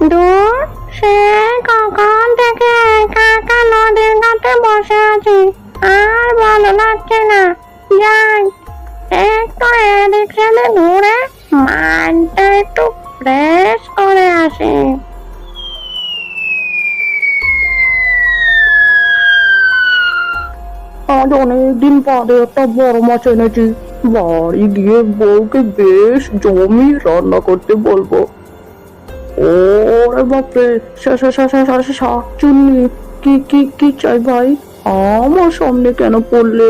দূর সে কখন থেকে একা একা নদীর ঘাটে বসে আছি? আর ভালো লাগছে না। যাই, একটু এদিক সেদিক ঘুরে মাইন্ডটা একটু ফ্রেশ করে আসি। আজ অনেকদিন পরে একটা বড় মাছ এনেছি। বাড়ি গিয়ে বউকে বেশ জমি রান্না করতে বলব। ওরে বাপরে শাকচুন্নি। কি কি কি চাই ভাই? আমার সামনে কেন পড়লে?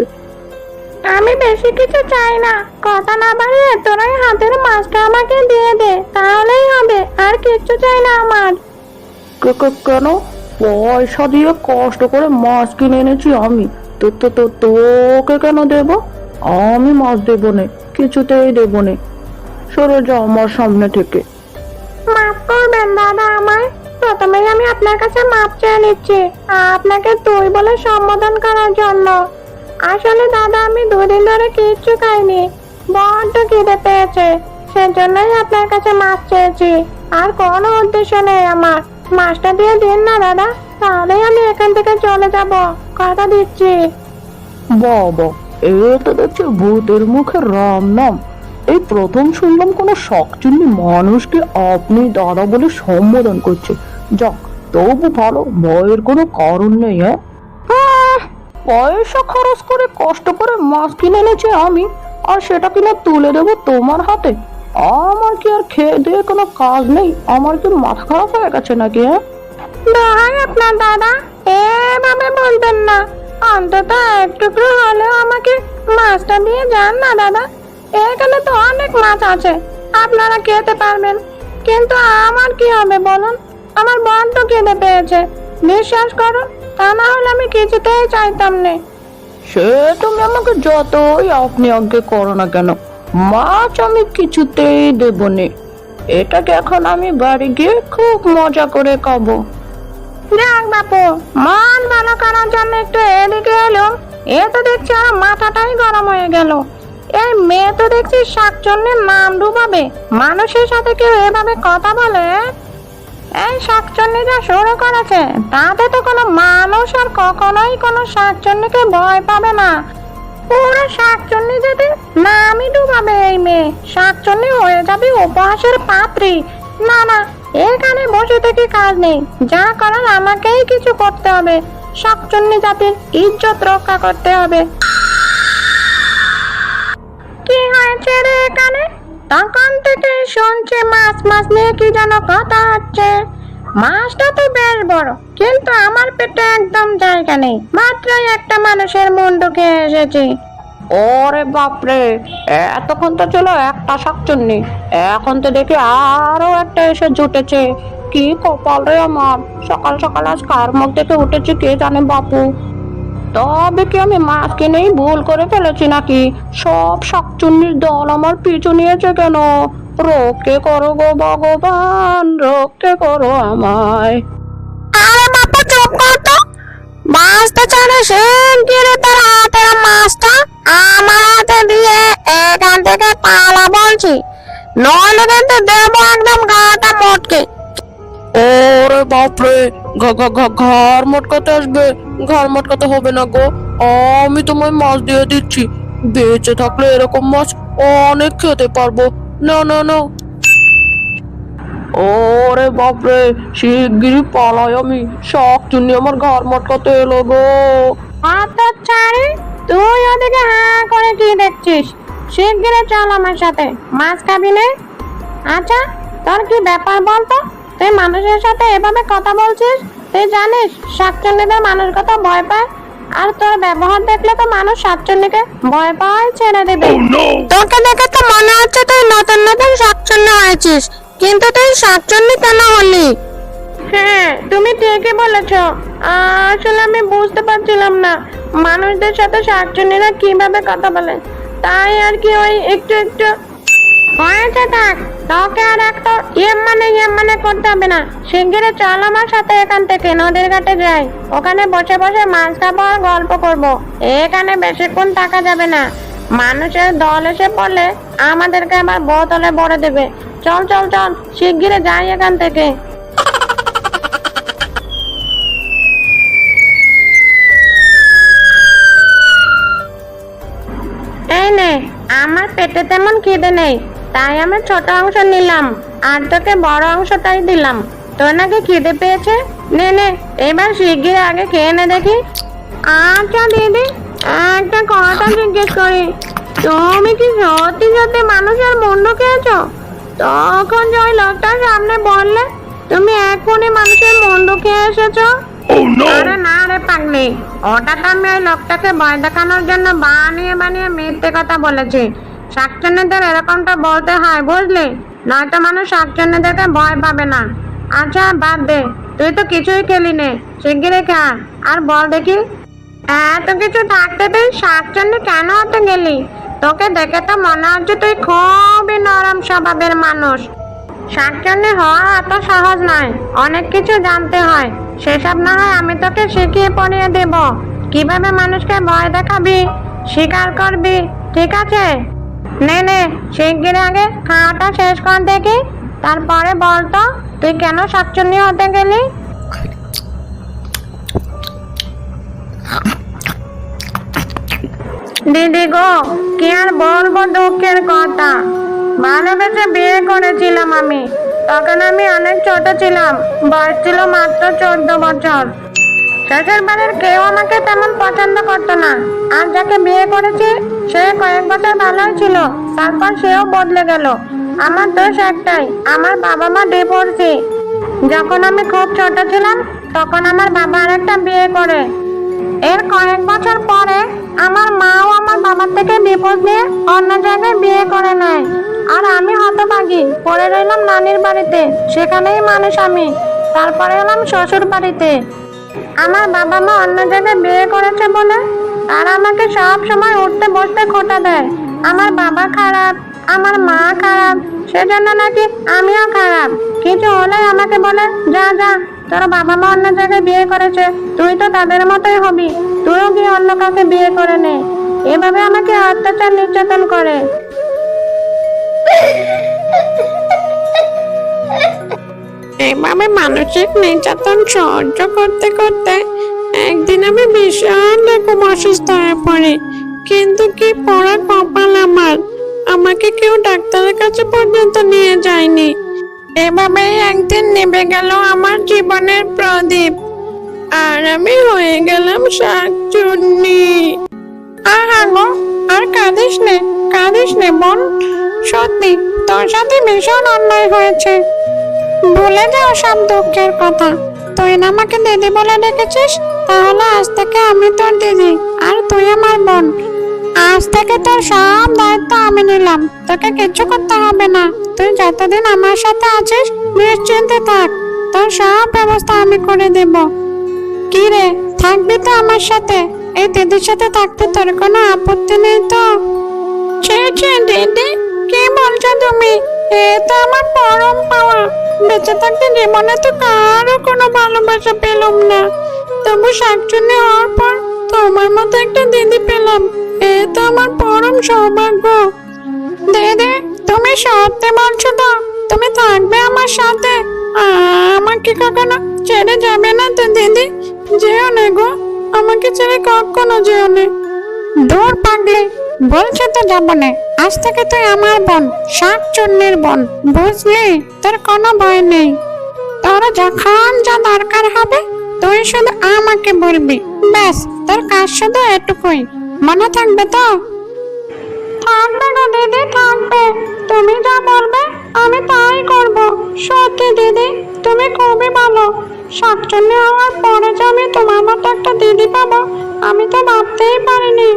আমি বেশি কিছু চাই না। কথা না বাড়িয়ে তোরাই হাতের মাছটা আমাকে দিয়ে দে তাহলেই হবে। আর কিচ্ছু চাই না আমার। কেন? পয়সা দিয়ে কষ্ট করে মাছ কিনে এনেছি আমি। তো তো তো তোকে কেন দেব? আমি মাছ দেবো নে কিছুতেই দেবো নে। সরে যাও আমার সামনে থেকে। মাফ দাদা আমায় প্রথমেই আমি আপনার কাছে মাপ চেয়ে নিচ্ছি আপনাকে তুই বলে সম্বোধন করার জন্য। আসলে দাদা, আমি দুদিন ধরে কিচ্ছু খাইনি, বড্ড খিদে পেয়েছে, সেজন্যই আপনার কাছে মাছ চেয়েছি। আর কোনো উদ্দেশ্য নেই আমার। মাছটা দিয়ে দিন না, দাদা তাহলেই আমি এখান থেকে চলে যাব। কথা দিচ্ছি। বাবা এ তো দেখছি ভূতের মুখে রাম নাম এই প্রথম শুনলাম কোনো শখচুন্নি মানুষকে আপনি দাদা বলে সম্বোধন করছে। যাক, তবু ভালো, ভয়ের কোনো কারণ নেই হ্যাঁ? পয়সা খরচ করে কষ্ট করে মাছ কিনে এনেছি আমি, আর সেটা কিনা তুলে দেবো তোমার হাতে। আমার কি আর খেয়ে দিয়ে কোনো কাজ নেই? আমার কি মাথা খারাপ হয়ে গেছে নাকি হ্যাঁ? দোহাই আপনার দাদা, এভাবে বলবেন না। অন্তত একটুকরো হলেও আমাকে মাছটা দিয়ে যান না, দাদা। এখানে তো অনেক মাছ আছে। আপনারা খেতে পারবেন। কিন্তু আমার কি হবে বলুন? আমার বোন তো খেতে পেয়েছে। বিশ্বাস করুন তা না হলে আমি কিছুতেই চাইতাম না। সে তুমি আমাকে যতই আপনি আজ্ঞে করো না কেন মাছ আমি কিছুতেই দেব নে। এটাকে এখন আমি বাড়ি গিয়ে খুব মজা করে খাব। যাক বাপু মন ভালো করার জন্য একটু এদিকে এলো। এ তো দেখছি আমার মাথাটাই গরম হয়ে গেল। এই মেয়ে তো দেখছি শাকচন্নির নাম ডুবাবে। মানুষের সাথে কেউ এভাবে কথা বলে? এই শাকচন্নি যা শুরু করেছে। তাতে তো কোনো মানুষ আর কখনোই কোনো শাকচন্নিকে ভয় পাবে না। পুরো শাকচন্নি যদি নামই ডুবাবে এই মেয়ে, শাকচন্নি হয়ে যাবে উপহাসের পাত্রী। না না, এখানে বসে থেকে কাজ নেই। যা করার আমাকেই কিছু করতে হবে। শাকচন্নি জাতির ইজ্জত রক্ষা করতে হবে। কি হয়েছে রে এখানে? তখন থেকে শুনছে মাছ মাছ নিয়ে কি যেন কথা হচ্ছে। মাছটা তো বেশ বড়, কিন্তু আমার পেটে একদম জায়গা নেই, মাত্রই একটা মানুষের মুন্ডু খেয়ে এসেছি। ওরে বাপরে, এতক্ষণ তো ছিল একটা শাকচুন্নি, এখন তো দেখি আরও একটা এসে জুটেছে। কি কপাল রে আমার, সকাল সকাল আজ কার মুখ থেকে উঠেছে কে জানে বাপু। তবে কি আমি মাছ নেই ভুল করে ফেলেছি নাকি? সব শাকচুন্নির দল আমার পিছু নিয়েছে কেন? রক্ষে করো গো ভগবান রক্ষে করো আমায়। আরে বাপু চুপ কর তো। মাছটা ছাড়া তার হাতের মাছটা? আমার হাতে দিয়ে এখান থেকে পালা বলছি। নইলে কিন্তু দেবো একদম গাটা মোটকে। ওরে বাপরে ঘর মটকাতে আসবে। ঘর মটকাতে হবে না গো। আমি তোমায় মাছ দিয়ে দিচ্ছি। বেঁচে থাকলে এরকম মাছ অনেক খেতে পারব। না না না ওরে বাপরে, শিগগিরই পালাই আমি। শখ চুন্নি আমার ঘর মটকাতে এলো গো। অত ছাড়ি তুই ওদিকে হ্যাঁ করে কি দেখছিস? শিগগিরই চল আমার সাথে। মাছ খাবি নে আচ্ছা তোর কি ব্যাপার বলতো? তুই মানুষের সাথে এভাবে কথা বলছিস? তুই জানিস শাকচুন্নিদের মানুষ কত ভয় পায়? আর তোর ব্যবহার দেখলে তো মানুষ শাকচুন্নিকে ভয় পাওয়াই ছেড়ে দেবে। তোকে দেখে তো মনে হচ্ছে তুই নতুন নতুন শাকচুন্নি হয়েছিস কিন্তু তুই শাকচুন্নি কেন হলি? হ্যাঁ তুমি ঠিকই বলেছ। আসলে আমি বুঝতে পারছিলাম না মানুষদের সাথে শাকচুন্নিরা কীভাবে কথা বলে? তাই আর কি ওই একটু একটু হয়েছে তোকে আর একটা ইয়ে মানে ইয়ে মানে করতে হবে না। চল আমার সাথে এখান থেকে, নদীর ঘাটে ওখানে বসে বসে মাছ আর গল্প করব। এখানে বেশিক্ষণ থাকা যাবে না। মানুষের দল এসে পড়লে আমাদেরকে আবার বোতলে বড় দেবে। চল চল চল শিগগিরে যাই এখান থেকে। এই আমার পেটে তেমন খিদে নেই। তাই আমি ছোট অংশ নিলাম আর তোকে বড় অংশটাই দিলাম। তোর নাকি খিদে পেয়েছে? নে নে এবার শিগগির আগে খেয়ে নে দেখি। আচ্ছা দিদি একটা কথা জিজ্ঞেস করি। তুমি কি সত্যি সত্যি মানুষের মুন্ড খেয়েছো? তখন যে ওই লোকটার সামনে বললে তুমি এখনই মানুষের মুন্ডু খেয়ে এসেছ? আরে না রে পাগলি ওটা তো আমি ওই লোকটাকে ভয় দেখানোর জন্য বানিয়ে বানিয়ে মিথ্যে কথা বলেছি। শাকচুন্নিদের এরকমটা বলতে হয়, বুঝলি? নয়তো মানুষ শাকচুন্নিদেরকে ভয় পাবে না। আচ্ছা বাদ দে। তুই তো কিছুই খেলি নে। শিগগিরই খা। আর বল দেখি। এত কিছু থাকতে তুই শাকচুন্নি কেন হতে গেলি? তোকে দেখে তো মনে হচ্ছে তুই খুবই নরম স্বভাবের মানুষ। শাকচুন্নি হওয়া এত সহজ নয়। অনেক কিছু জানতে হয়। সেসব না হয় আমি তোকে শিখিয়ে পড়িয়ে দেব। কীভাবে মানুষকে ভয় দেখাবি? স্বীকার করবি? ঠিক আছে? নে নে শিগগির আগে খাওয়াটা শেষ কর দেখি। তারপরে বল তো, তুই কেন শাকচুন্নি হতে গেলি? দিদি গো, কি আর বলব দুঃখের কথা। ভালোবেসে বিয়ে করেছিলাম আমি। তখন আমি অনেক ছোট ছিলাম, বয়স ছিল মাত্র চোদ্দ বছর। শেষের বারের কেউ আমাকে তেমন পছন্দ করতো না। আর যাকে বিয়ে করেছি, সে কয়েক বছর ভালোই ছিল, তারপর সেও বদলে গেল। আমার দোষ একটাই, আমার বাবা মা ডিভোর্সি যখন আমি খুব ছোট ছিলাম, তখন আমার বাবা আরেকটা বিয়ে করে। এর কয়েক বছর পরে, আমার মাও আমার বাবার থেকে বিপদ নিয়ে অন্য জায়গায় বিয়ে করে নেয়। আর আমি হতভাগী, পড়ে রইলাম নানির বাড়িতে, সেখানেই মানুষ আমি। তারপরে এলাম শ্বশুর বাড়িতে আমার বাবা মা অন্য জায়গায় বিয়ে করেছে বলে তারা আমাকে সব সময় উঠতে বসতে খোটা দেয়। আমার বাবা খারাপ, আমার মা খারাপ, সেজন্য নাকি আমিও খারাপ। কিছু হলে আমাকে বলে, যা যা, তোর বাবা মা অন্য জায়গায় বিয়ে করেছে, তুই তো তাদের মতোই হবি, তুইও গিয়ে অন্য কাউকে বিয়ে করে নে। এভাবে আমাকে অত্যাচার নির্যাতন করে। এভাবে মানসিক নির্যাতন সহ্য করতে করতে একদিন আমি ভীষণ রকম অসুস্থ হয়ে পড়ি। কিন্তু কি পড়া কপাল আমার? আমাকে কেউ ডাক্তারের কাছে পর্যন্ত নিয়ে যায়নি। এভাবেই একদিন নেমে গেল আমার জীবনের প্রদীপ। আর আমি হয়ে গেলাম শাকচুন্নি আহা গো আর কাঁদিস নে কাঁদিস নে বোন। সত্যি, তোর সাথে ভীষণ অন্যায় হয়েছে। ভুলে যাও সব দুঃখের কথা। তুই না আমাকে দিদি বলে ডেকেছিস, তাহলে আজ থেকে আমি তোর দিদি, আর তুই আমার বোন। আজ থেকে তোর সব দায়িত্ব আমি নিলাম, তোকে কিচ্ছু করতে হবে না। তুই যতদিন আমার সাথে আছিস, নিশ্চিন্তে থাক, তোর সব ব্যবস্থা আমি করে দেব। কি রে, থাকবি তো আমার সাথে? এই দিদির সাথে থাকতে তোর কোনো আপত্তি নেই তো? ছে, দিদি, কি বলছো তুমি? এ তো আমার পরম পাওয়া। বেঁচে থাকতে জীবনে তো কারও কোনো ভালোবাসা পেলাম না। তবু শাকচুন্নি হওয়ার পর তোমার মতো একটা দিদি পেলাম। এ তো আমার পরম সৌভাগ্য। দিদি তুমি সত্যি বলছো তো, তুমি থাকবে আমার সাথে। আমাকে কখনো ছেড়ে যাবে না তো দিদি, যেও না গো, আমাকে ছেড়ে কখনো যেও না। দূর পাগলি। বলছে তো যাব না আজ থেকে তুই আমার বোন শাক চন্নের বোন, বুঝলি? তোর কোনো ভয় নেই। তোর যখন যা দরকার হবে, তুই শুধু আমাকে বলবি। ব্যাস, তোর কাজ শুধু এটুকুই। মনে থাকবে তো? থাকবে গো দিদি, থাকবে। তুমি যা বলবে, আমি তাই করব। সত্যি দিদি, তুমি খুবই ভালো। শাকচুন্নি হওয়ার পরে যে আমি তোমার মতো একটা দিদি পাবো, আমি তো ভাবতেই পারিনি।